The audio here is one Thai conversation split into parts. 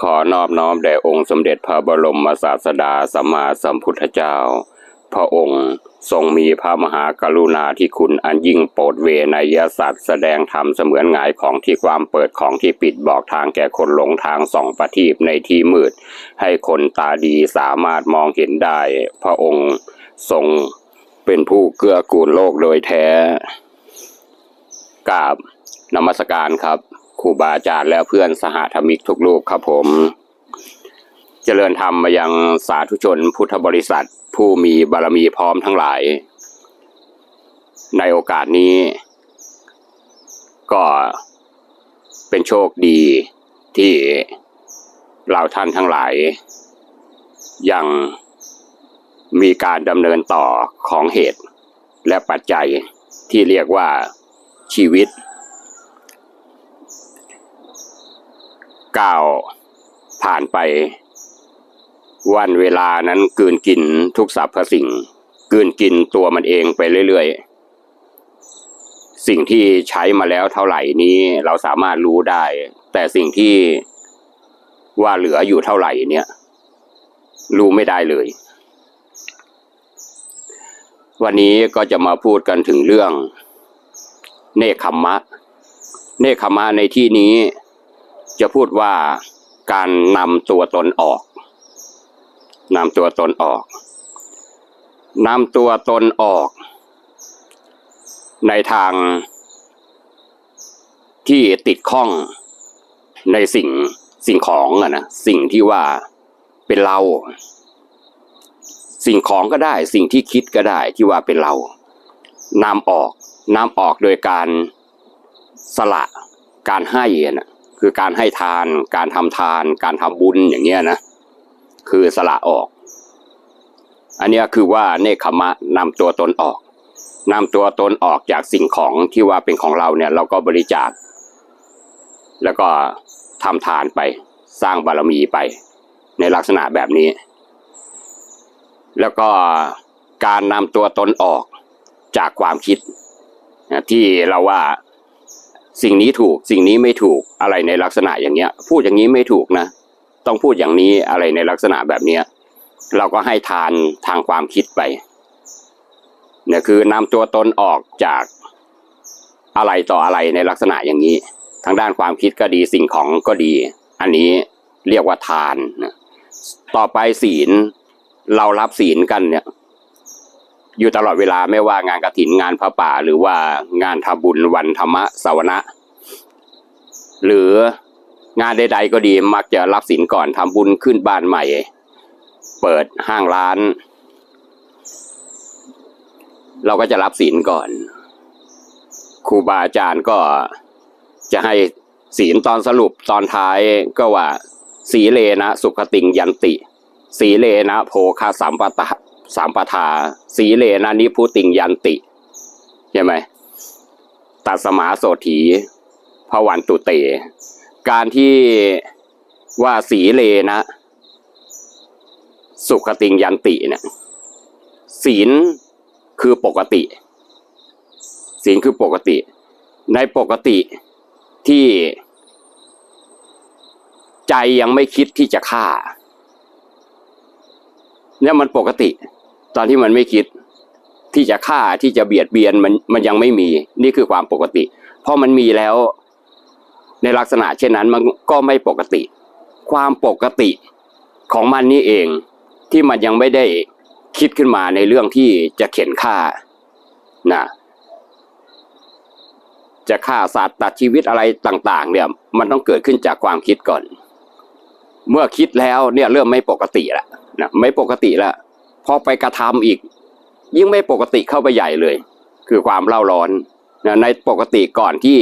ขอนอบน้อมแด่องค์สมเด็จพระบรมศาสดาสัมมาสัมพุทธเจ้า พระองค์ทรงมีพระมหากรุณาธิคุณอันยิ่งโปรดเวนยสัตว์แสดงธรรมเสมือนงายของที่ความเปิดของที่ปิดบอกทางแก่คนหลงทางสองประทีปในที่มืด ให้คนตาดีสามารถมองเห็นได้ พระองค์ทรงเป็นผู้เกื้อกูลโลกโดยแท้กราบนมัสการครับ ครูบาอาจารย์และเพื่อนสหธรรมิกทุกรูปครับผม เจริญธรรมมายังสาธุชนพุทธบริษัท ผู้มีบารมีพร้อมทั้งหลาย ในโอกาสนี้ ก็เป็นโชคดีที่เราท่านทั้งหลาย ยังมีการดำเนินต่อของเหตุและปัจจัยที่เรียกว่าชีวิต ก้าวผ่านไป วันเวลานั้นกืนกินทุกสรรพสิ่ง กืนกินตัวมันเองไปเรื่อยๆ สิ่งที่ใช้มาแล้วเท่าไหร่นี้เราสามารถรู้ได้ แต่สิ่งที่ว่าเหลืออยู่เท่าไหร่เนี่ย รู้ไม่ได้เลย วันนี้ก็จะมาพูดกันถึงเรื่อง เนคขมมะ เนคขมมะในที่นี้ จะพูดว่าการนำตัวตนออกนำตัวตนออกนำตัวตนออก ในทางที่ติดข้องในสิ่งสิ่งของอะนะสิ่งที่ว่าเป็นเรา สิ่งของก็ได้สิ่งที่คิดก็ได้ที่ว่าเป็นเรานำออกนำออกโดยการสละการให้นะ คือการให้ทาน การทำทาน การทำบุญอย่างเงี้ยนะ คือสละออก อันนี้คือว่าเนคขมะนำตัวตนออกนำตัวตนออกจากสิ่งของที่ว่าเป็นของเราเนี่ย เราก็บริจาค แล้วก็ทำทานไป สร้างบารมีไป ในลักษณะแบบนี้ แล้วก็การนำตัวตนออกจากความคิดที่เราว่า สิ่งนี้ถูกสิ่งนี้ไม่ถูกอะไรในลักษณะอย่างเงี้ย พูดอย่างนี้ไม่ถูกนะ ต้องพูดอย่างนี้อะไรในลักษณะแบบเนี้ย เราก็ให้ทานทางความคิดไปเนี่ยคือนำตัวตนออกจากอะไรต่ออะไรในลักษณะอย่างนี้ ทางด้านความคิดก็ดีสิ่งของก็ดี อันนี้เรียกว่าทานนะต่อไปศีลเรารับศีลกันเนี่ย อยู่ตลอดเวลาไม่ว่างานกระถินงานพระป่า หรือว่างานทำบุญวันธรรมสวนะ หรืองานใดๆก็ดีมักจะรับศีลก่อนทำบุญขึ้นบ้านใหม่ เปิดห้างร้าน เราก็จะรับศีลก่อนครูบาอาจารย์ก็จะให้ศีลตอนสรุปตอนท้ายก็ว่า สีเลนะสุขติงยันติ สีเลนะโภคาสามปตะ สามปทา สีเลนะนิพุติงยันติใช่ไหมตัดสมาโสถีพวันตุเต การที่ว่าสีเลนะ สุขติงยันติเนี่ยศีลคือปกติ ศีลคือปกติ ในปกติที่ใจยังไม่คิดที่จะฆ่าเนี่ยมันปกติ ตอนที่มันไม่คิดที่จะฆ่าที่จะเบียดเบียนมันมันยังไม่มี นี่คือความปกติ เพอมันมีแล้วในลักษณะเช่นนั้นมันก็ไม่ปกติ ความปกติของมันนี่เองที่มันยังไม่ได้คิดขึ้นมาในเรื่องที่จะเข็นฆ่านะจะฆ่าสัตว์ตัดชีวิตอะไรต่าง ๆ เนี่ย มันต้องเกิดขึ้นจากความคิดก่อน เมื่อคิดแล้วเนี่ยเริ่มไม่ปกติแล้วนะไม่ปกติแล้ว พอไปกระทำอีก ยิ่งไม่ปกติเข้าไปใหญ่เลย คือความเล่าร้อนนะในปกติก่อนที่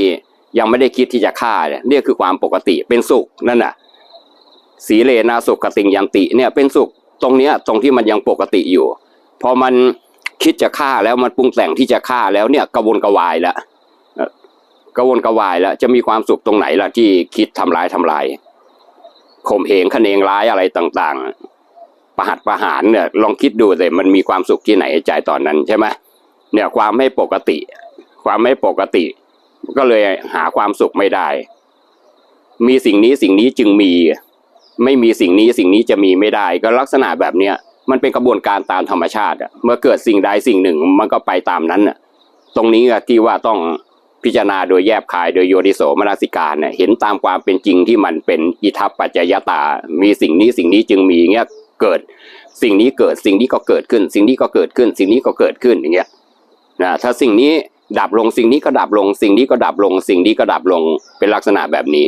ยังไม่ได้คิดที่จะฆ่าเนี่ยนี่คือความปกติเป็นสุขนั่นน่ะสีเลนะสุขกติงยันติเนี่ยเป็นสุขตรงเนี้ยตรงที่มันยังปกติอยู่ พอมันคิดจะฆ่าแล้วมันปรุงแต่งที่จะฆ่าแล้วเนี่ยกระวนกระวายแล้วกระวนกระวายแล้วจะมีความสุขตรงไหนล่ะที่คิดทำร้ายทำลายข่มเหงขนเองร้ายอะไรต่าง ๆ ประหัตประหารเนี่ยลองคิดดูเลยมันมีความสุขที่ไหนใจตอนนั้นใช่ไหมเนี่ยความไม่ปกติ ความไม่ปกติ ก็เลยหาความสุขไม่ได้ มีสิ่งนี้สิ่งนี้จึงมี ไม่มีสิ่งนี้สิ่งนี้จะมีไม่ได้ ก็ลักษณะแบบเนี้ยมันเป็นกระบวนการตามธรรมชาติเมื่อเกิดสิ่งใดสิ่งหนึ่งมันก็ไปตามนั้นตรงนี้ที่ว่าต้องพิจารณาโดยแยบคายโดยโยนิโสมนสิการเนี่ยเห็นตามความเป็นจริงที่มันเป็นอิทัปปัจจยตา มีสิ่งนี้สิ่งนี้จึงมีเงี้ย เกิด สิ่งนี้เกิดสิ่งนี้ก็เกิดขึ้น สิ่งนี้ก็เกิดขึ้น สิ่งนี้ก็เกิดขึ้นอย่างเงี้ยนะถ้าสิ่งนี้ดับลงสิ่งนี้ก็ดับลง สิ่งนี้ก็ดับลง สิ่งนี้ก็ดับลงเป็นลักษณะแบบนี้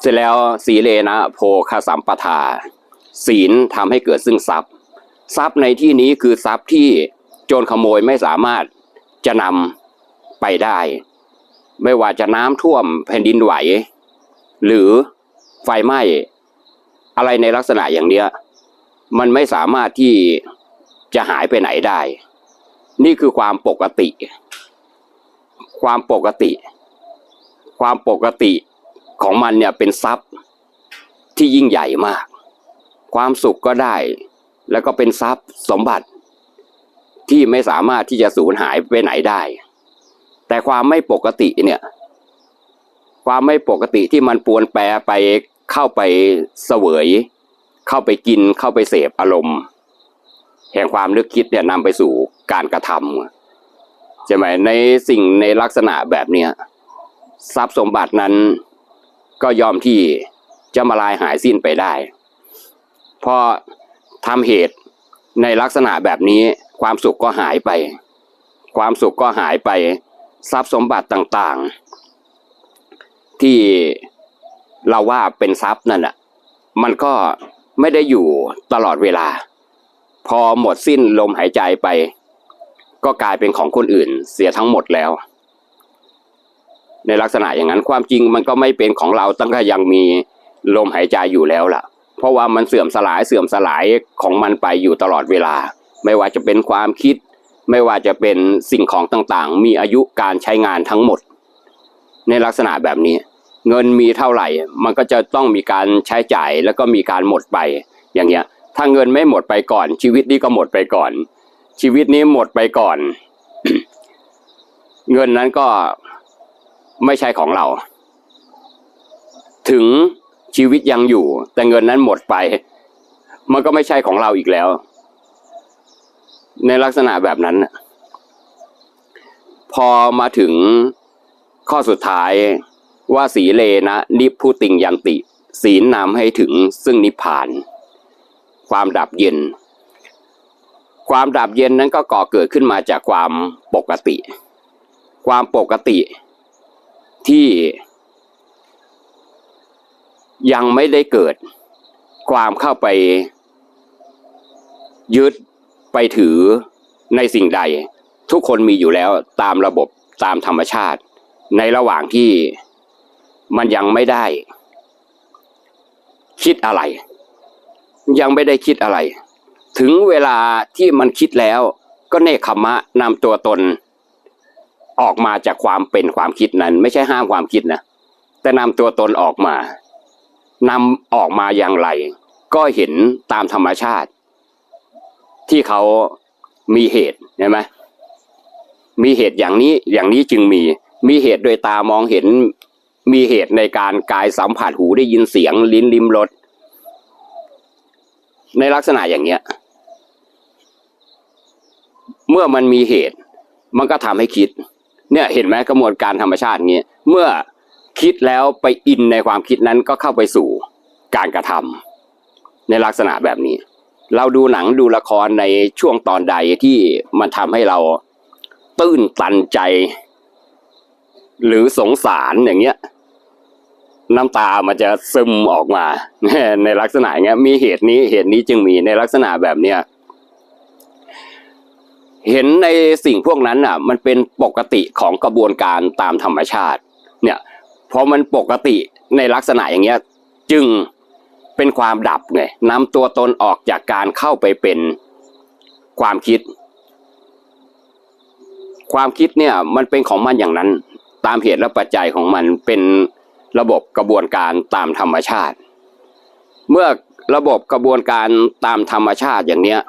เสร็จแล้วสีเลนะ โพคสัมปทา ศีลทำให้เกิดซึ่งทรัพย์ ทรัพย์ในที่นี้คือทรัพย์ที่โจรขโมยไม่สามารถจะนำไปได้ ไม่ว่าจะน้ำท่วมแผ่นดินไหว หรือไฟไหม้ อะไรในลักษณะอย่างเนี้ย มันไม่สามารถที่จะหายไปไหนได้ นี่คือความปกติ ความปกติ ความปกติของมันเนี่ยเป็นทรัพย์ที่ยิ่งใหญ่มาก ความสุขก็ได้ แล้วก็เป็นทรัพย์สมบัติที่ไม่สามารถที่จะสูญหายไปไหนได้ แต่ความไม่ปกติเนี่ย ความไม่ปกติที่มันปวนแปรไป เข้าไปเสวย เข้าไปกินเข้าไปเสพอารมณ์ แห่งความนึกคิดเนี่ยนำไปสู่การกระทำใช่ไหมในสิ่งในลักษณะแบบเนี้ยทรัพย์สมบัตินั้นก็ยอมที่จะมาลายหายสิ้นไปได้พอทำเหตุในลักษณะแบบนี้ความสุขก็หายไป ความสุขก็หายไป ทรัพย์สมบัติต่างๆ ที่ เราว่าเป็นทรัพย์นั่นแหะมันก็ไม่ได้อยู่ตลอดเวลา พอหมดสิ้นลมหายใจไป ก็กลายเป็นของคนอื่นเสียทั้งหมดแล้ว ในลักษณะอย่างนั้นความจริงมันก็ไม่เป็นของเราตั้งแต่ยังมีลมหายใจอยู่แล้วล่ะ เพราะว่ามันเสื่อมสลายเสื่อมสลายของมันไปอยู่ตลอดเวลา ไม่ว่าจะเป็นความคิด ไม่ว่าจะเป็นสิ่งของต่างๆ มีอายุการใช้งานทั้งหมด ในลักษณะแบบนี้ เงินมีเท่าไหร่ มันก็จะต้องมีการใช้จ่ายแล้วก็มีการหมดไปอย่างเงี้ย ถ้าเงินไม่หมดไปก่อน ชีวิตนี้ก็หมดไปก่อน ชีวิตนี้หมดไปก่อน เงินนั้นก็ไม่ใช่ของเรา ถึงชีวิตยังอยู่ แต่เงินนั้นหมดไป มันก็ไม่ใช่ของเราอีกแล้ว ในลักษณะแบบนั้นนะพอมาถึงข้อสุดท้าย ว่าสีเลนะนิพพุติงยันติ ศีลนำให้ถึงซึ่งนิพพาน ความดับเย็น ความดับเย็นนั้นก็ก่อเกิดขึ้นมาจากความปกติ ความปกติที่ยังไม่ได้เกิดความเข้าไปยึดไปถือในสิ่งใด ทุกคนมีอยู่แล้วตามระบบตามธรรมชาติ ในระหว่างที่ มันยังไม่ได้ คิดอะไร ยังไม่ได้คิดอะไร ถึงเวลาที่มันคิดแล้ว ก็เนคขมะนำตัวตน ออกมาจากความเป็นความคิดนั้น ไม่ใช่ห้ามความคิดนะแต่นำตัวตนออกมานำออกมาอย่างไร ก็เห็นตามธรรมชาติ ที่เขามีเหตุใช่ไหมมีเหตุอย่างนี้อย่างนี้จึงมี มีเหตุโดยตามองเห็น มีเหตุในการกายสัมผัสหูได้ยินเสียงลิ้นลิมรสในลักษณะอย่างเนี้ย เมื่อมันมีเหตุ มันก็ทำให้คิด เนี่ยเห็นไหมกระบวนการธรรมชาติเงี้ยเมื่อคิดแล้วไปอินในความคิดนั้นก็เข้าไปสู่การกระทำในลักษณะแบบนี้ เราดูหนังดูละครในช่วงตอนใดที่มันทำให้เราตื้นตันใจ หรือสงสารอย่างเงี้ย น้ำตามันจะซึมออกมา ในลักษณะอย่างเงี้ยมีเหตุนี้เหตุนี้จึงมีในลักษณะแบบเนี้ยเห็นในสิ่งพวกนั้นอะ มันเป็นปกติของกระบวนการตามธรรมชาติ เนี่ยพอมันปกติในลักษณะอย่างเงี้ย จึงเป็นความดับไงนำตัวตนออกจากการเข้าไปเป็นความคิด ความคิดเนี่ย มันเป็นของมันอย่างนั้น ตามเหตุและปัจจัยของมันเป็น ระบบกระบวนการตามธรรมชาติ เมื่อระบบกระบวนการตามธรรมชาติอย่างเนี้ย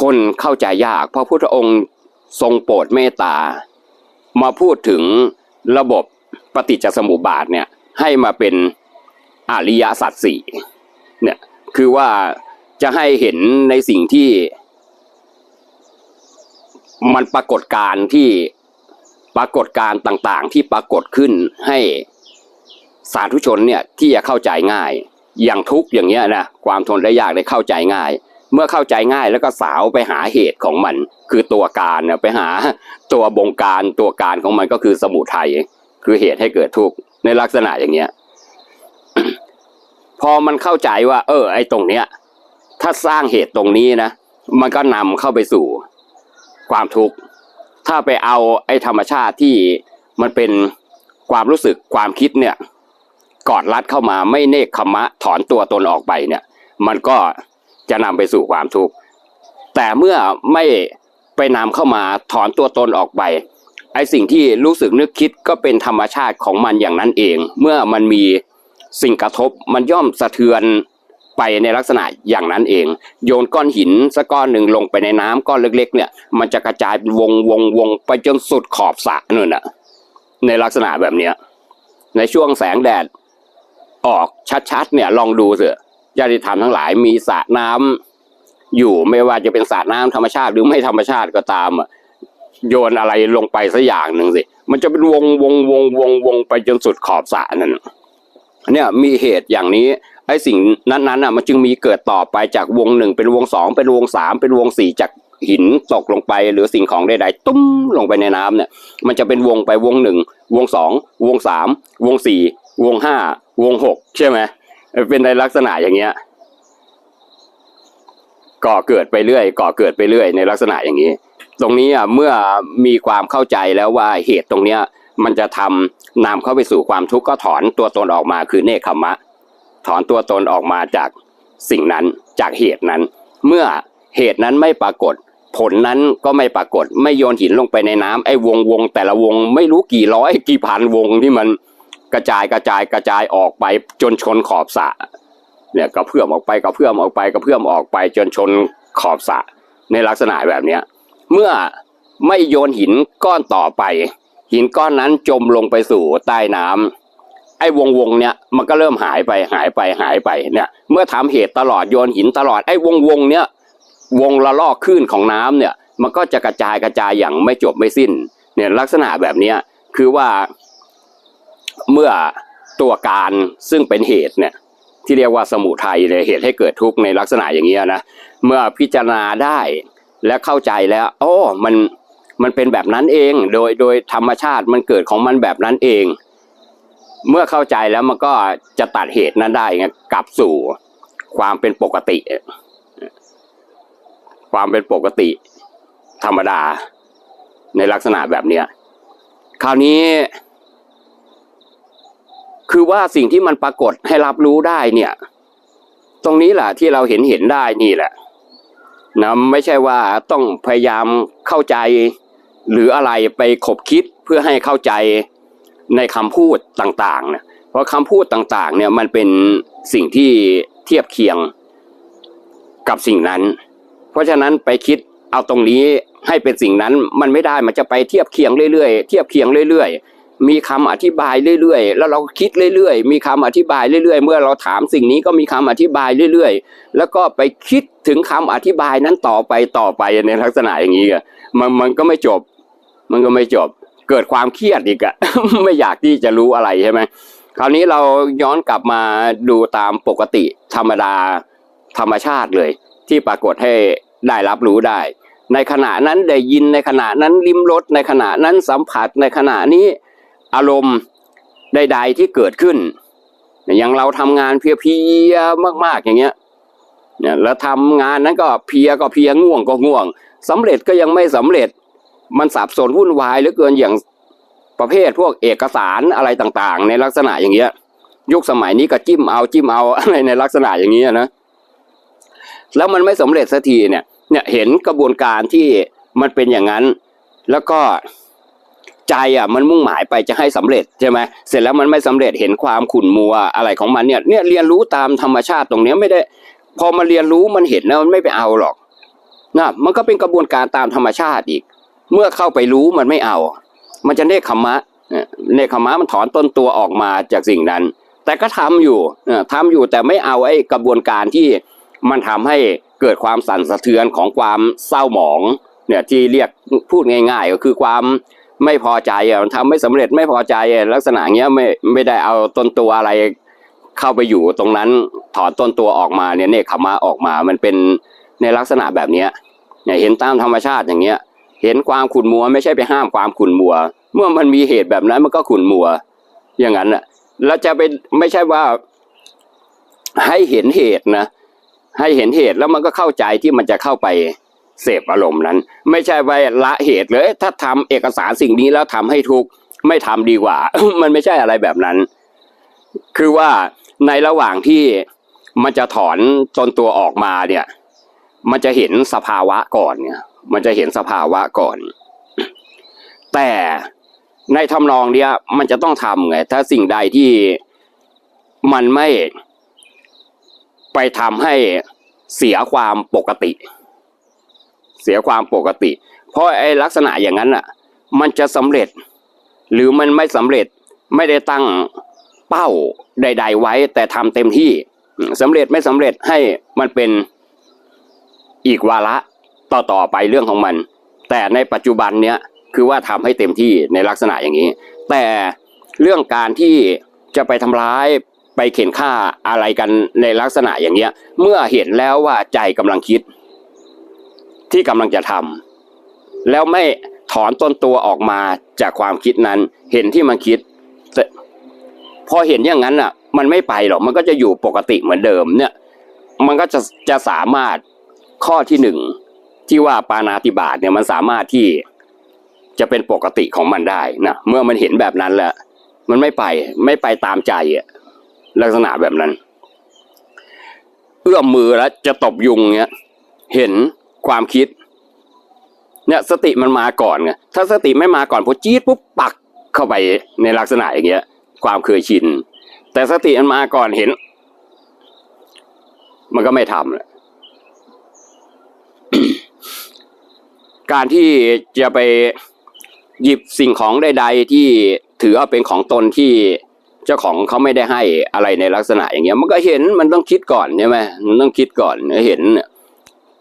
คนเข้าใจยาก เพราะพุทธองค์ทรงโปรดเมตตา มาพูดถึงระบบปฏิจจสมุปบาทเนี่ยให้มาเป็นอริยสัจสี่เนี่ยคือว่าจะให้เห็นในสิ่งที่ มันปรากฏการที่ ปรากฏการณ์ต่างๆ ที่ปรากฏขึ้นให้สาธุชนเนี่ยที่จะเข้าใจง่าย อย่างทุกอย่างเงี้ยนะความทนได้ยากได้เข้าใจง่าย เมื่อเข้าใจง่ายแล้วก็สาวไปหาเหตุของมัน คือตัวการเนี่ยไปหาตัวบงการตัวการของมันก็คือสมุทัยคือเหตุให้เกิดทุกข์ในลักษณะอย่างเงี้ยพอมันเข้าใจว่า เออ ไอ้ตรงเนี้ย ถ้าสร้างเหตุตรงนี้นะมันก็นำเข้าไปสู่ความทุกข์ ถ้าไปเอาไอ้ธรรมชาติที่มันเป็นความรู้สึกความคิดเนี่ยกอดรัดเข้ามาไม่เนกขมะถอนตัวตนออกไปเนี่ย มันก็จะนำไปสู่ความทุกข์แต่เมื่อไม่ไปนำเข้ามาถอนตัวตนออกไปไอ้สิ่งที่รู้สึกนึกคิดก็เป็นธรรมชาติของมันอย่างนั้นเอง เมื่อมันมีสิ่งกระทบมันย่อมสะเทือน ไปในลักษณะอย่างนั้นเอง โยนก้อนหินสักก้อนหนึ่งลงไปในน้ำก้อนเล็ก ๆ เนี่ย มันจะกระจายเป็นวงวงวงไปจนสุดขอบสระนู่นน่ะ ในลักษณะแบบเนี้ย ในช่วงแสงแดด ออกชัดๆเนี่ยลองดูเถอะญาติธรรมทั้งหลายมีสระน้ำอยู่ไม่ว่าจะเป็นสระน้ำธรรมชาติหรือไม่ธรรมชาติก็ตามอะโยนอะไรลงไปสักอย่างหนึ่งสิ มันจะเป็นวงวงวงวงวงไปจนสุดขอบสระนั่นเนี่ยมีเหตุอย่างนี้ ไอ้สิ่งนั้นๆอะมันจึงมีเกิดต่อไปจากวงหนึ่งเป็นวงสองเป็นวงสามเป็นวงสี่จากหินตกลงไปหรือสิ่งของใดๆตุ้มลงไปในน้ำเนี่ยมันจะเป็นวงไปวงหนึ่งวงสองวงสามวงสี่วงห้าวงหกใช่ไหมเป็นในลักษณะอย่างเงี้ยก่อเกิดไปเรื่อยก่อเกิดไปเรื่อยในลักษณะอย่างนี้ ตรงนี้อะเมื่อมีความเข้าใจแล้วว่าเหตุตรงเนี้ยมันจะทำนำเข้าไปสู่ความทุกข์ก็ถอนตัวตนออกมาคือเนคขมะ ถอนตัวตนออกมาจากสิ่งนั้นจากเหตุนั้น เมื่อเหตุนั้นไม่ปรากฏ ผลนั้นก็ไม่ปรากฏ ไม่โยนหินลงไปในน้ำไอ้วงวงแต่ละวงไม่รู้กี่ร้อยกี่พันวงที่มันกระจายกระจายกระจายออกไปจนชนขอบสระเนี่ยก็เพื่อมออกไปก็เพื่อมออกไปก็เพื่อมออกไปจนชนขอบสระในลักษณะแบบเนี้ยเมื่อไม่โยนหินก้อนต่อไป หินก้อนนั้นจมลงไปสู่ใต้น้ำ ไอ้วงวงๆเนี่ยมันก็เริ่มหายไปหายไปหายไปเนี่ย เมื่อทำเหตุตลอดโยนหินตลอดไอ้วงวงๆเนี่ยวงละลอกคลื่นของน้ำเนี่ย มันก็จะกระจายกระจายอย่างไม่จบไม่สิ้น เนี่ยลักษณะแบบเนี้ยคือว่าเมื่อตัวการซึ่งเป็นเหตุเนี่ย ที่เรียกว่าสมุทัยเลยเหตุให้เกิดทุกข์ในลักษณะอย่างเงี้ยนะเมื่อพิจารณาได้และเข้าใจแล้วโอ้มันมันเป็นแบบนั้นเอง โดยโดยธรรมชาติมันเกิดของมันแบบนั้นเอง เมื่อเข้าใจแล้วมันก็จะตัดเหตุนั้นได้ไงกลับสู่ความเป็นปกติ ความเป็นปกติ ธรรมดา ในลักษณะแบบเนี้ยคราวนี้ คือว่าสิ่งที่มันปรากฏให้รับรู้ได้เนี่ย ตรงนี้แหละที่เราเห็นเห็นได้นี่แหละนะไม่ใช่ว่าต้องพยายามเข้าใจ หรืออะไรไปขบคิดเพื่อให้เข้าใจ ในคำพูดต่างๆเนี่ยเพราะคำพูดต่างๆเนี่ยมันเป็นสิ่งที่เทียบเคียงกับสิ่งนั้น เพราะฉะนั้นไปคิดเอาตรงนี้ให้เป็นสิ่งนั้นมันไม่ได้มันจะไปเทียบเคียงเรื่อยๆเทียบเคียงเรื่อยๆ มีคำอธิบายเรื่อยๆ แล้วเราคิดเรื่อยๆ มีคำอธิบายเรื่อยๆ เมื่อเราถามสิ่งนี้ก็มีคำอธิบายเรื่อยๆ แล้วก็ไปคิดถึงคำอธิบายนั้นต่อไปต่อไปในลักษณะอย่างนี้อะมันมันก็ไม่จบ มันก็ไม่จบ เกิดความเครียดอีกอะ ไม่อยากที่จะรู้อะไรใช่ไหมคราวนี้เราย้อนกลับมาดูตามปกติธรรมดาธรรมชาติเลย ที่ปรากฏให้ได้รับรู้ได้ ในขณะนั้นได้ยินในขณะนั้นลิ้มรสในขณะนั้นสัมผัสในขณะนี้อารมณ์ใดๆที่เกิดขึ้น อย่างเราทำงานเพียๆมาก ๆอย่างเงี้ยเนี่ยแล้วทำงานนั้นก็เพียก็เพียง่วงก็ง่วงสำเร็จก็ยังไม่สำเร็จ มันสับสนวุ่นวายเหลือเกินอย่างประเภทพวกเอกสารอะไรต่างๆ ในลักษณะอย่างเงี้ย ยุคสมัยนี้ก็จิ้มเอาจิ้มเอาอะไรในลักษณะอย่างเงี้ยนะแล้วมันไม่สำเร็จสักทีเนี่ย เนี่ยเห็นกระบวนการที่มันเป็นอย่างนั้น แล้วก็ใจอะมันมุ่งหมายไปจะให้สำเร็จใช่ไหมเสร็จแล้วมันไม่สำเร็จเห็นความขุ่นมัวอะไรของมันเนี่ยเนี่ยเรียนรู้ตามธรรมชาติตรงเนี้ยไม่ได้ พอมาเรียนรู้มันเห็นแล้วมันไม่ไปเอาหรอกนะมันก็เป็นกระบวนการตามธรรมชาติอีก เมื่อเข้าไปรู้มันไม่เอา มันจะเนคขมะเนคขมะมันถอนต้นตัวออกมาจากสิ่งนั้น แต่ก็ทำอยู่เออทำอยู่แต่ไม่เอาไอ้กระบวนการที่มันทำให้เกิดความสั่นสะเทือนของความเศร้าหมองเนี่ยที่เรียกพูดง่าย ๆ ก็คือความไม่พอใจอะมันทำไม่สำเร็จไม่พอใจลักษณะเงี้ยไม่ไม่ได้เอาต้นตัวอะไรเข้าไปอยู่ตรงนั้นถอนต้นตัวออกมาเนี่ยเนคขมาออกมา มันเป็นในลักษณะแบบเนี้เนี่ยเห็นตามธรรมชาติอย่างเงี้ย เห็นความขุ่นมัว ไม่ใช่ไปห้ามความขุ่นมัว เมื่อมันมีเหตุแบบนั้นมันก็ขุ่นมัว อย่างนั้นอะแล้วจะไปไม่ใช่ว่าให้เห็นเหตุนะให้เห็นเหตุแล้วมันก็เข้าใจที่มันจะเข้าไปเสพอารมณ์นั้น ไม่ใช่ไปละเหตุเลย ถ้าทำเอกสารสิ่งนี้แล้วทำให้ทุกข์ไม่ทำดีกว่า มันไม่ใช่อะไรแบบนั้น คือว่าในระหว่างที่มันจะถอนตนตัวออกมาเนี่ย มันจะเห็นสภาวะก่อนเนี่ย มันจะเห็นสภาวะก่อน แต่ในทำนองเนี้ยมันจะต้องทำไง ถ้าสิ่งใดที่มันไม่ไปทำให้เสียความปกติ เสียความปกติ เพราะไอ้ลักษณะอย่างนั้นอะ มันจะสำเร็จ หรือมันไม่สำเร็จไม่ได้ตั้งเป้าใด ๆ ไว้ แต่ทำเต็มที่สำเร็จไม่สำเร็จให้มันเป็นอีกวาระ ต่อต่อไปเรื่องของมัน แต่ในปัจจุบันเนี้ยคือว่าทำให้เต็มที่ในลักษณะอย่างนี้ แต่เรื่องการที่จะไปทำร้ายไปเข็นฆ่าอะไรกันในลักษณะอย่างเงี้ย เมื่อเห็นแล้วว่าใจกำลังคิด ที่กำลังจะทำแล้วไม่ถอนต้นตัวออกมาจากความคิดนั้น เห็นที่มันคิดพอเห็นอย่างนั้นอะ มันไม่ไปหรอกมันก็จะอยู่ปกติเหมือนเดิมเนี่ย มันก็จะจะสามารถข้อที่หนึ่ง ที่ว่าปานาติบาตเนี่ยมันสามารถที่จะเป็นปกติของมันได้นะเมื่อมันเห็นแบบนั้นแล้วมันไม่ไปไม่ไปตามใจอะลักษณะแบบนั้น เอื้อมมือแล้วจะตบยุงเนี่ยเห็นความคิด เนี่ยสติมันมาก่อนไงถ้าสติไม่มาก่อนพอจี๊ดปุ๊บปักเข้าไปในลักษณะอย่างเงี้ย ความเคยชิน แต่สติมันมาก่อนเห็น มันก็ไม่ทำแหละ การที่จะไปหยิบสิ่งของใด ๆ ที่ถือว่าเป็นของตนที่เจ้าของเขาไม่ได้ให้อะไรในลักษณะอย่างเงี้ย มันก็เห็นมันต้องคิดก่อนใช่ไหมมันต้องคิดก่อนเห็นเนี่ย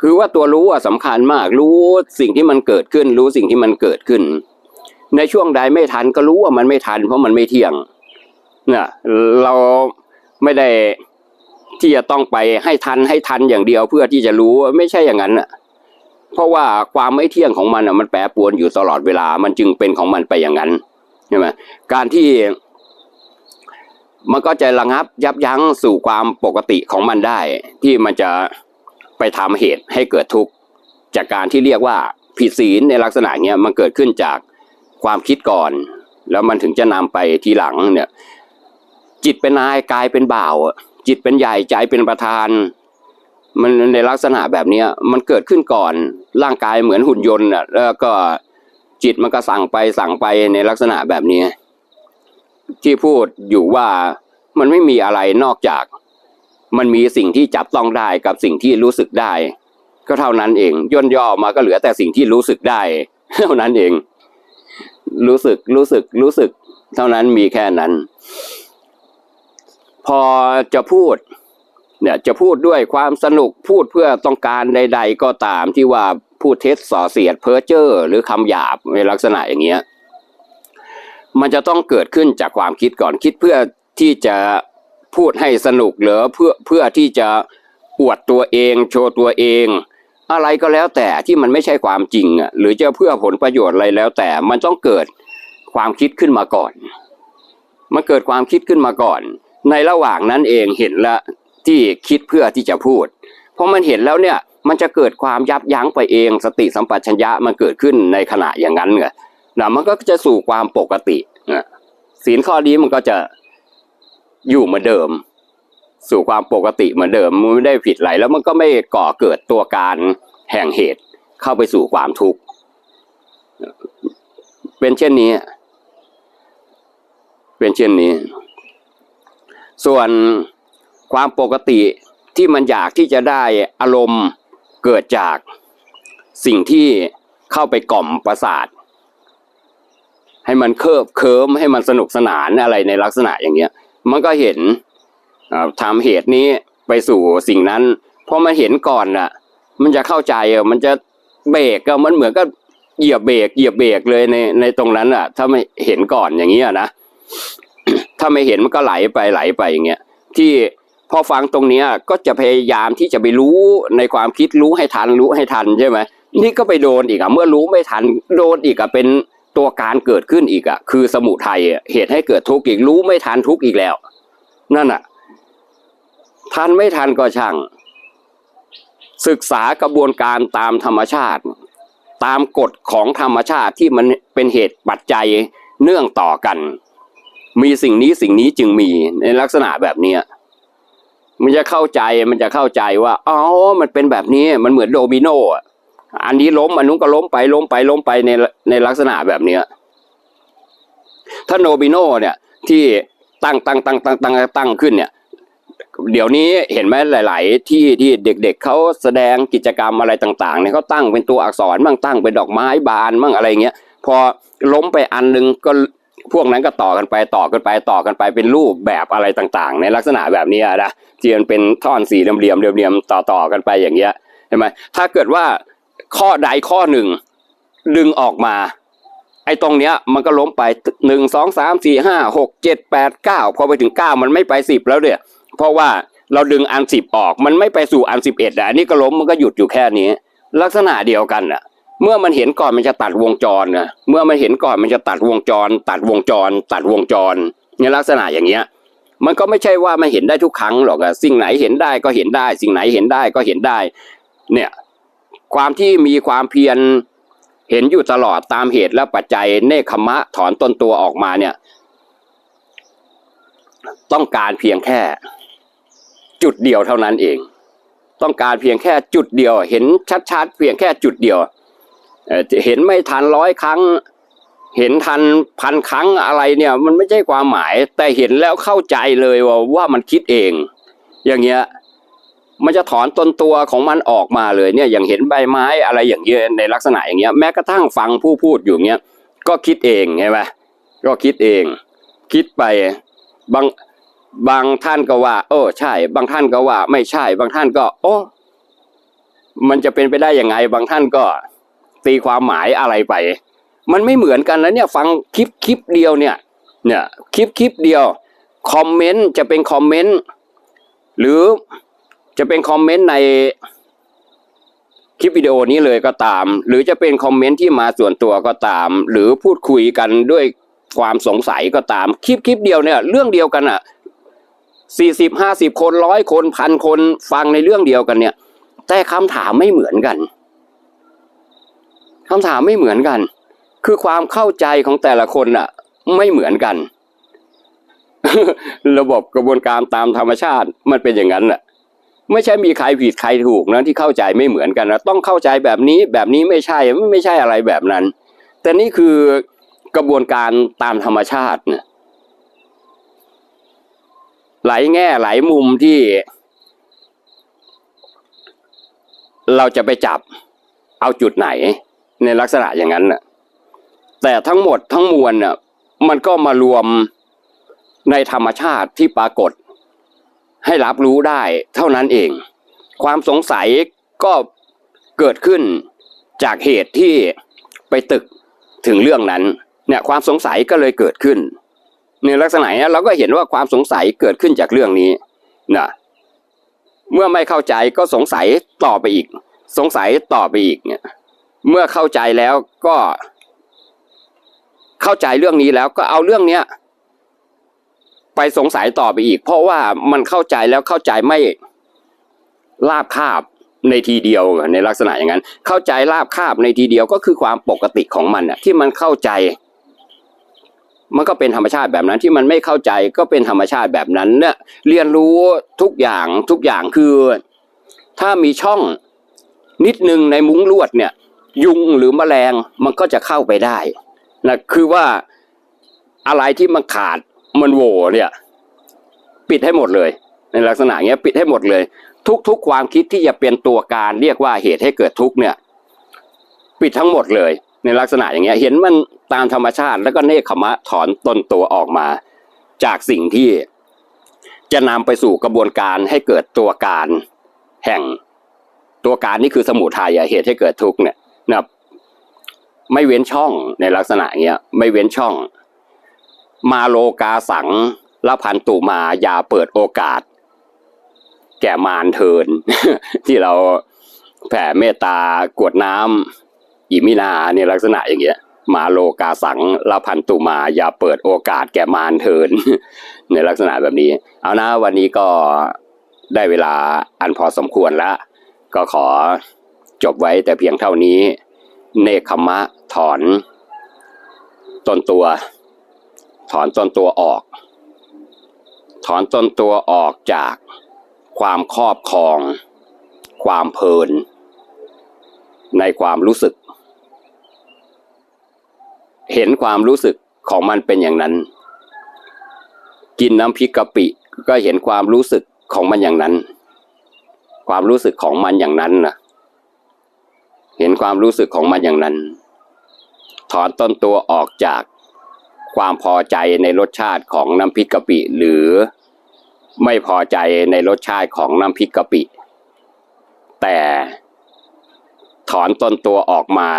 คือว่าตัวรู้อะสำคัญมาก รู้สิ่งที่มันเกิดขึ้น รู้สิ่งที่มันเกิดขึ้น ในช่วงใดไม่ทันก็รู้ว่ามันไม่ทัน เพราะมันไม่เที่ยงเนี่ยเราไม่ได้ที่จะต้องไปให้ทันให้ทันอย่างเดียวเพื่อที่จะรู้ไม่ใช่อย่างนั้นอะ เพราะว่าความไม่เที่ยงของมันอะมันแปรปรวนอยู่ตลอดเวลา มันจึงเป็นของมันไปอย่างนั้นใช่ไหมการที่มันก็จะระงับยับยั้งสู่ความปกติของมันได้ ที่มันจะไปทำเหตุให้เกิดทุกข์จากการที่เรียกว่าผิดศีลในลักษณะเนี้ยมันเกิดขึ้นจากความคิดก่อน แล้วมันถึงจะนำไปทีหลังเนี่ย จิตเป็นนายกายเป็นบ่าว จิตเป็นใหญ่ใจเป็นประธาน มันในลักษณะแบบนี้มันเกิดขึ้นก่อนร่างกายเหมือนหุ่นยนต์อะแล้วก็จิตมันก็สั่งไปสั่งไปในลักษณะแบบนี้ ที่พูดอยู่ว่ามันไม่มีอะไรนอกจาก มันมีสิ่งที่จับต้องได้กับสิ่งที่รู้สึกได้ ก็เท่านั้นเอง ย่นย่อมาก็เหลือแต่สิ่งที่รู้สึกได้ เท่านั้นเอง รู้สึกรู้สึกรู้สึก เท่านั้นมีแค่นั้น พอจะพูด เนี่ยจะพูดด้วยความสนุกพูดเพื่อต้องการใด ๆ ก็ตามที่ว่าพูดเท็จส่อเสียดเพ้อเจ้อหรือคำหยาบในลักษณะอย่างเงี้ยมันจะต้องเกิดขึ้นจากความคิดก่อนคิดเพื่อที่จะพูดให้สนุกหรือเพื่อเพื่อที่จะอวดตัวเอง โชว์ตัวเอง อะไรก็แล้วแต่ที่มันไม่ใช่ความจริงอะหรือจะเพื่อผลประโยชน์อะไรแล้วแต่มันต้องเกิดความคิดขึ้นมาก่อน มันเกิดความคิดขึ้นมาก่อน ในระหว่างนั้นเองเห็นล้ว ที่คิดเพื่อที่จะพูดพอมันเห็นแล้วเนี่ยมันจะเกิดความยับยั้งไปเอง สติสัมปชัญญะมันเกิดขึ้นในขณะอย่างนั้นไงนะมันก็จะสู่ความปกตินะศีลข้อนี้มันก็จะอยู่เหมือนเดิม สู่ความปกติเหมือนเดิมมันไม่ได้ผิดอะไรแล้วมันก็ไม่ก่อเกิดตัวการแห่งเหตุเข้าไปสู่ความทุกข์เป็นเช่นนี้ เป็นเช่นนี้ ส่วน ความปกติที่มันอยากที่จะได้อารมณ์เกิดจากสิ่งที่เข้าไปกล่อมประสาท ให้มันเคิบเคิมให้มันสนุกสนานอะไรในลักษณะอย่างเงี้ย มันก็เห็นทำเหตุนี้ไปสู่สิ่งนั้นพอมันเห็นก่อนน่ะ มันจะเข้าใจอะมันจะเบรกก็มันเหมือนก็เหยียบเบรกเหยียบเบรกเลยในในตรงนั้นอะ ถ้าไม่เห็นก่อนอย่างเงี้ยนะถ้าไม่เห็นมันก็ไหลไปไหลไปอย่างเงี้ยที่ พอฟังตรงเนี้ยก็จะพยายามที่จะไปรู้ในความคิดรู้ให้ทันรู้ให้ทันใช่ไหมนี่ก็ไปโดนอีกอะเมื่อรู้ไม่ทันโดนอีกอะเป็นตัวการเกิดขึ้นอีกอะคือสมุทัยอะเหตุให้เกิดทุกข์อีกรู้ไม่ทันทุกข์อีกแล้ว นั่นอะทันไม่ทันก็ช่าง ศึกษากระบวนการตามธรรมชาติ ตามกฎของธรรมชาติที่มันเป็นเหตุปัจจัยเนื่องต่อกัน มีสิ่งนี้สิ่งนี้จึงมีในลักษณะแบบเนี้ย มันจะเข้าใจมันจะเข้าใจว่าอ๋อมันเป็นแบบนี้มันเหมือนโดมิโนอะอันนี้ล้มอันนู้นก็ล้มไปล้มไปล้มไปในในลักษณะแบบเนี้ยถ้าโนบิโนเนี่ย ที่ตั้งตั้งตั้งตั้งตั้งตั้งขึ้นเนี่ย เดี๋ยวนี้เห็นไหมหลาย ๆ ที่ที่เด็กๆเขาแสดงกิจกรรมอะไรต่างๆเนี่ยเขาตั้งเป็นตัวอักษรบ้างตั้งเป็นดอกไม้บานบ้างอะไรเงี้ยพอล้มไปอันหนึงก็ พวกนั้นก็ต่อกันไปต่อกันไปต่อกันไปเป็นรูปแบบอะไรต่างๆ ในลักษณะแบบนี้นะที่มันเป็นท่อนสี่เหลี่ยมเหลี่ยมต่อต่อกันไปอย่างเงี้ยใช่ไหมถ้าเกิดว่าข้อใดข้อหนึ่งดึงออกมา ไอ้ตรงเนี้ยมันก็ล้มไปหนึ่งสองสามสี่ห้าหกเจ็ดแปดเก้าพอไปถึงเก้ามันไม่ไปสิบแล้วเนี่ยเพราะว่าเราดึงอันสิบออกมันไม่ไปสู่อันสิบเอ็ดอะอันนี้ก็ล้มมันก็หยุดอยู่แค่นี้ ลักษณะเดียวกันอะ เมื่อมันเห็นก่อนมันจะตัดวงจรนะเมื่อมันเห็นก่อนมันจะตัดวงจร ตัดวงจร ตัดวงจรเนี่ยลักษณะอย่างเงี้ย มันก็ไม่ใช่ว่ามันเห็นได้ทุกครั้งหรอกอะสิ่งไหนเห็นได้ก็เห็นได้ สิ่งไหนเห็นได้ก็เห็นได้ เนี่ย ความที่มีความเพียรเห็นอยู่ตลอดตามเหตุและปัจจัยเนคขมะถอนตนตัวออกมาเนี่ย ต้องการเพียงแค่ จุดเดียวเท่านั้นเอง ต้องการเพียงแค่จุดเดียว เห็นชัดๆเพียงแค่จุดเดียว เห็นไม่ทันร้อยครั้ง เห็นทันพันครั้งอะไรเนี่ย มันไม่ใช่ความหมาย แต่เห็นแล้วเข้าใจเลยว่าว่ามันคิดเอง อย่างเงี้ยมันจะถอนตนตัวของมันออกมาเลยเนี่ยอย่างเห็นใบไม้อะไรอย่างเงี้ยในลักษณะอย่างเงี้ยแม้กระทั่งฟังผู้พูดอยู่เงี้ยก็คิดเองใช่ไหมก็คิดเอง คิดไปบางบางท่านก็ว่าเออใช่ บางท่านก็ว่า ไม่ใช่ บางท่านก็ โอ้มันจะเป็นไปได้ยังไง บางท่านก็ ตีความหมายอะไรไป มันไม่เหมือนกันแล้วเนี่ยฟังคลิปคลิปเดียวเนี่ยเนี่ยคลิปคลิปเดียวคอมเมนต์จะเป็นคอมเมนต์หรือจะเป็นคอมเมนต์ในคลิปวิดีโอนี้เลยก็ตาม หรือจะเป็นคอมเมนต์ที่มาส่วนตัวก็ตาม หรือพูดคุยกันด้วยความสงสัยก็ตาม คลิปคลิปเดียวเนี่ยเรื่องเดียวกันอะสี่สิบห้าสิบคนร้อยคนพันคนฟังในเรื่องเดียวกันเนี่ย แต่คำถามไม่เหมือนกัน คำถามไม่เหมือนกัน คือความเข้าใจของแต่ละคนอะไม่เหมือนกัน ระบบกระบวนการตามธรรมชาติมันเป็นอย่างนั้นแหละไม่ใช่มีใครผิดใครถูกนะที่เข้าใจไม่เหมือนกันนะต้องเข้าใจแบบนี้แบบนี้ไม่ใช่ไม่ใช่อะไรแบบนั้น แต่นี่คือกระบวนการตามธรรมชาตินะหลายแง่หลายมุมที่ เราจะไปจับเอาจุดไหน ในลักษณะอย่างนั้นน่ะ แต่ทั้งหมดทั้งมวลน่ะ มันก็มารวมในธรรมชาติที่ปรากฏ ให้รับรู้ได้เท่านั้นเอง ความสงสัยก็เกิดขึ้นจากเหตุที่ไปตึกถึงเรื่องนั้น เนี่ยความสงสัยก็เลยเกิดขึ้น ในลักษณะนี้เราก็เห็นว่าความสงสัยเกิดขึ้นจากเรื่องนี้นะเมื่อไม่เข้าใจก็สงสัยต่อไปอีก สงสัยต่อไปอีกเนี่ย เมื่อเข้าใจแล้วก็ เข้าใจเรื่องนี้แล้วก็เอาเรื่องเนี้ยไปสงสัยต่อไปอีก เพราะว่ามันเข้าใจแล้วเข้าใจไม่ลาบคาบในทีเดียวในลักษณะอย่างนั้น เข้าใจลาบคาบในทีเดียวก็คือความปกติของมันน่ะที่มันเข้าใจ มันก็เป็นธรรมชาติแบบนั้นที่มันไม่เข้าใจก็เป็นธรรมชาติแบบนั้นเนี่ยเรียนรู้ทุกอย่างทุกอย่างคือ ถ้ามีช่องนิดนึงในมุ้งลวดเนี่ย ยุงหรือแมลงมันก็จะเข้าไปได้นะคือว่าอะไรที่มันขาดมันโหวเนี่ยปิดให้หมดเลย ในลักษณะเงี้ยปิดให้หมดเลย ทุกๆความคิดที่จะเป็นตัวการเรียกว่าเหตุให้เกิดทุกเนี่ย ปิดทั้งหมดเลย ในลักษณะอย่างเงี้ย เห็นมันตามธรรมชาติแล้วก็เนคขมะถอนตนตัวออกมา จากสิ่งที่จะนำไปสู่กระบวนการให้เกิดตัวการ แห่งตัวการนี่คือสมุทัยเหตุให้เกิดทุกเนี่ย นะครับไม่เว้นช่องในลักษณะเนี้ย ไม่เว้นช่อง มาโลกาสังละพันตุมาอย่าเปิดโอกาส แก่มารเทิน ที่เราแผ่เมตตากวดน้ำอิมินาในลักษณะอย่างเงี้ยมาโลกาสังละพันตุมาอย่าเปิดโอกาสแก่มารเทิน ในลักษณะแบบนี้ เอานะวันนี้ก็ได้เวลาอันพอสมควรแล้ว ก็ขอ จบไว้แต่เพียงเท่านี้ เนคขมะถอน ต้นตัว ถอนต้นตัวออก ถอนต้นตัวออกจากความครอบครอง ความเพลิน ในความรู้สึก เห็นความรู้สึกของมันเป็นอย่างนั้น กินน้ำพริกกะปิก็เห็นความรู้สึกของมันอย่างนั้น ความรู้สึกของมันอย่างนั้นนะ เห็นความรู้สึกของมันอย่างนั้น ถอนต้นตัวออกจากความพอใจในรสชาติของน้ำพริกกะปิ หรือไม่พอใจในรสชาติของน้ำพริกกะปิ แต่ถอนต้นตัวออกมา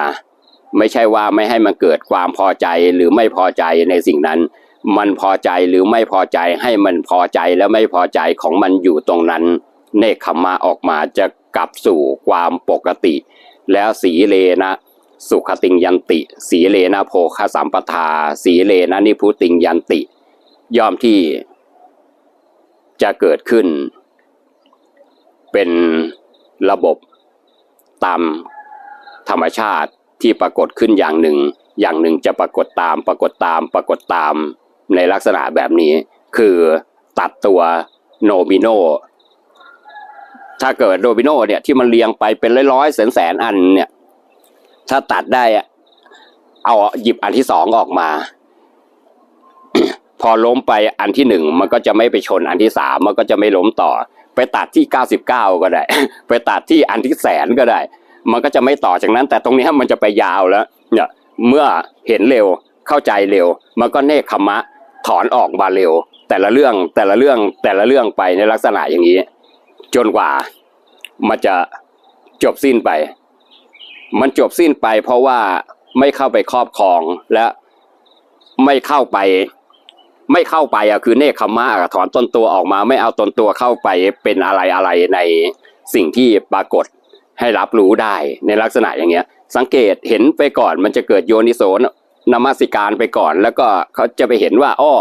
ไม่ใช่ว่าไม่ให้มันเกิดความพอใจหรือไม่พอใจในสิ่งนั้น มันพอใจหรือไม่พอใจให้มันพอใจและไม่พอใจของมันอยู่ตรงนั้น เนคขมมาออกมาจะกลับสู่ความปกติ แล้วสีเลนะสุขติงยันติ สีเลนะโภคสัมปทา สีเลนะนิพุติงยันติ ย่อมที่จะเกิดขึ้น เป็นระบบตามธรรมชาติที่ปรากฏขึ้นอย่างหนึ่ง อย่างหนึ่งจะปรากฏตามปรากฏตามปรากฏตามในลักษณะแบบนี้ คือตัดตัวโนบิโน ถ้าเกิดโนบิโนเนี่ยที่มันเรียงไปเป็นร้อยๆแสนแสนๆอันเนี่ย ถ้าตัดได้อะเอาหยิบอันที่สองออกมา พอล้มไปอันที่หนึ่งมันก็จะไม่ไปชนอันที่สามมันก็จะไม่ล้มต่อ ไปตัดที่เก้าสิบเก้าก็ได้ ไปตัดที่อันที่แสนก็ได้ มันก็จะไม่ต่อจากนั้น แต่ตรงนี้มันจะไปยาวแล้ว เนี่ย เมื่อเห็นเร็วเข้าใจเร็ว มันก็เนคขมะถอนออกมาเร็ว แต่ละเรื่องแต่ละเรื่องแต่ละเรื่องไปในลักษณะอย่างนี้ จนกว่า มันจะจบสิ้นไป มันจบสิ้นไป เพราะว่าไม่เข้าไปครอบครองและไม่เข้าไป ไม่เข้าไปอะคือเนคขมะถอนตนตัวออกมา ไม่เอาตนตัวเข้าไปเป็นอะไรอะไรในสิ่งที่ปรากฏให้รับรู้ได้ในลักษณะอย่างเงี้ย สังเกตเห็นไปก่อนมันจะเกิดโยนิโสนนมัสการไปก่อน แล้วก็เขาจะไปเห็นว่าอ้อ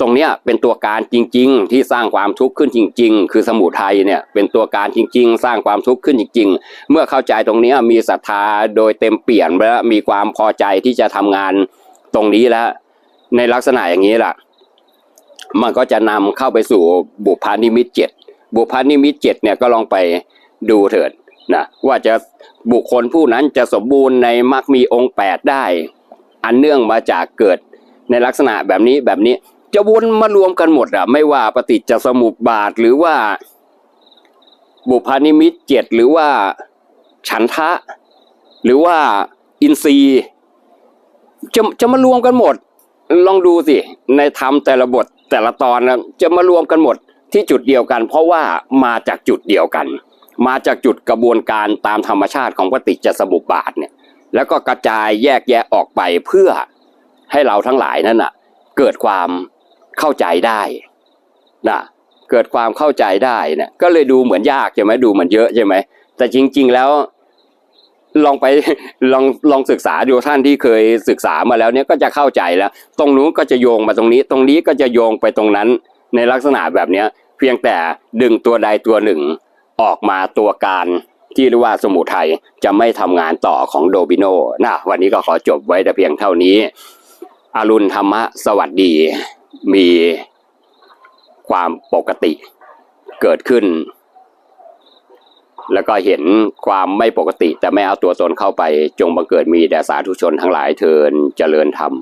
ตรงเนี้ยเป็นตัวการจริง ๆ ที่สร้างความทุกข์ขึ้นจริง ๆ คือสมุทัยเนี่ยเป็นตัวการจริง ๆ สร้างความทุกข์ขึ้นจริง ๆ เมื่อเข้าใจตรงเนี้ยมีศรัทธาโดยเต็มเปี่ยมและมีความพอใจที่จะทำงานตรงนี้แล้ว ในลักษณะอย่างนี้ล่ะ มันก็จะนำเข้าไปสู่บุพานิมิตเจ็ดบุพานิมิตเจ็ดเนี่ยก็ลองไปดูเถิดนะว่าจะบุคคลผู้นั้นจะสมบูรณ์ในมรรคมีองค์แปดได้ อันเนื่องมาจากเกิดในลักษณะแบบนี้แบบนี้ จะวนมารวมกันหมดอะไม่ว่าปฏิจจสมุปบาทหรือว่าบุพานิมิตเจ็ดหรือว่าฉันทะ หรือว่าอินทรีย์จะจะมารวมกันหมด ลองดูสิในธรรมแต่ละบทแต่ละตอนนะจะมารวมกันหมดที่จุดเดียวกัน เพราะว่ามาจากจุดเดียวกัน มาจากจุดกระบวนการตามธรรมชาติของปฏิจจสมุปบาทเนี่ยแล้วก็กระจายแยกแยะออกไปเพื่อให้เราทั้งหลายนั้นน่ะ เกิดความ เข้าใจได้นะเกิดความเข้าใจได้นี่ยก็เลยดูเหมือนยากใช่ไหมดูเหมือนเยอะใช่ไหมแต่จริง ๆแล้ว ลองไปลองลองศึกษาดูท่านที่เคยศึกษามาแล้วเนี่ยก็จะเข้าใจแล้ว ตรงนู้นก็จะโยงมาตรงนี้ ตรงนี้ก็จะโยงไปตรงนั้น ในลักษณะแบบเนี้ย เพียงแต่ดึงตัวใดตัวหนึ่ง ออกมาตัวการที่เรียกว่าสมุทัยจะไม่ทำงานต่อของโดบิโนนะวันนี้ก็ขอจบไว้แต่เพียงเท่านี้ อรุณธรรมะสวัสดี มีความปกติเกิดขึ้น แล้วก็เห็นความไม่ปกติแต่ไม่เอาตัวตนเข้าไปจงบังเกิดมีแด่สาธุชนทั้งหลายเทินเจริญธรรม